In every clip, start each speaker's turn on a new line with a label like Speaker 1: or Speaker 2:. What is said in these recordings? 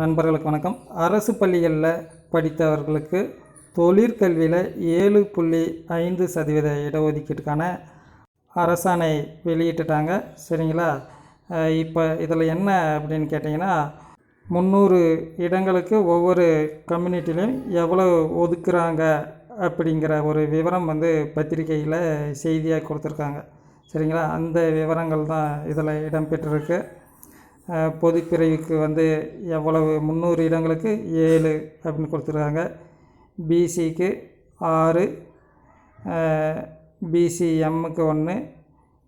Speaker 1: நண்பர்களுக்கு வணக்கம். அரசு பள்ளிகளில் படித்தவர்களுக்கு தொழிற்கல்வியில் ஏழு புள்ளி ஐந்து சதவீத இடஒதுக்கீட்டுக்கான அரசாணை வெளியிட்டுட்டாங்க. சரிங்களா? இப்போ இதில் என்ன அப்படின்னு கேட்டிங்கன்னா முந்நூறு இடங்களுக்கு ஒவ்வொரு கம்யூனிட்டிலையும் எவ்வளோ ஒதுக்குறாங்க அப்படிங்கிற ஒரு விவரம் வந்து பத்திரிக்கையில் செய்தியாக கொடுத்துருக்காங்க. சரிங்களா? அந்த விவரங்கள் தான் இதில் இடம்பெற்றிருக்கு. பொதுப்பிரிவுக்கு வந்து எவ்வளவு? முந்நூறு இடங்களுக்கு ஏழு அப்படின்னு கொடுத்துருக்காங்க. பிசிக்கு ஆறு பிசிஎம்முக்கு ஒன்று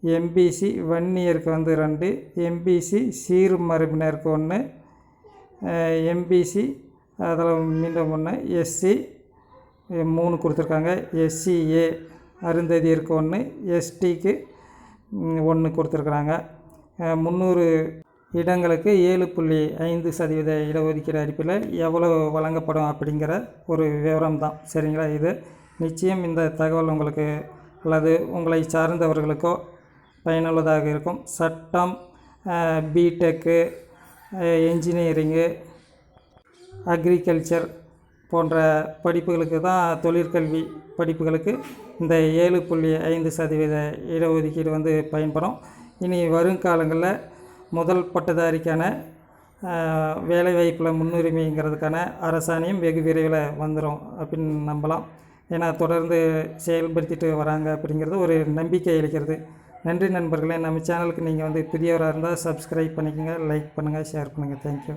Speaker 1: எம்பிசி வன்னியருக்கு வந்து ரெண்டு எம்பிசி சீர்மரபினருக்கு ஒன்று எம்பிசி அதில் மீண்டும் ஒன்று எஸ்சி மூணு கொடுத்துருக்காங்க. எஸ்சிஏ அருந்ததியருக்கு ஒன்று எஸ்டிக்கு ஒன்று கொடுத்துருக்குறாங்க. முந்நூறு இடங்களுக்கு ஏழு புள்ளி ஐந்து சதவீத இடஒதுக்கீடு அடிப்பில் எவ்வளோ வழங்கப்படும் அப்படிங்கிற ஒரு விவரம் தான் சரிங்களா? இது நிச்சயம் இந்த தகவல் உங்களுக்கு அல்லது உங்களை சார்ந்தவர்களுக்கோ பயனுள்ளதாக இருக்கும். சட்டம் பிடெக்கு என்ஜினியரிங்கு அக்ரிகல்ச்சர் போன்ற படிப்புகளுக்கு தான் தொழிற்கல்வி படிப்புகளுக்கு இந்த ஏழு புள்ளி ஐந்து சதவீத இடஒதுக்கீடு வந்து பயன்படும். இனி வருங்காலங்களில் முதல் பட்டதாரிக்கான வேலைவாய்ப்பில் முன்னுரிமைங்கிறதுக்கான அரசாணையும் வெகு விரைவில் வந்துடும் அப்படின்னு நம்பலாம். ஏன்னா தொடர்ந்து செயல்படுத்திட்டு வராங்க அப்படிங்கிறது ஒரு நம்பிக்கை அளிக்கிறது. நன்றி நண்பர்களே. நம்ம சேனலுக்கு நீங்கள் வந்து புதியவராக இருந்தால் சப்ஸ்கிரைப் பண்ணிக்கோங்க லைக் பண்ணுங்கள் ஷேர் பண்ணுங்கள் தேங்க்யூ.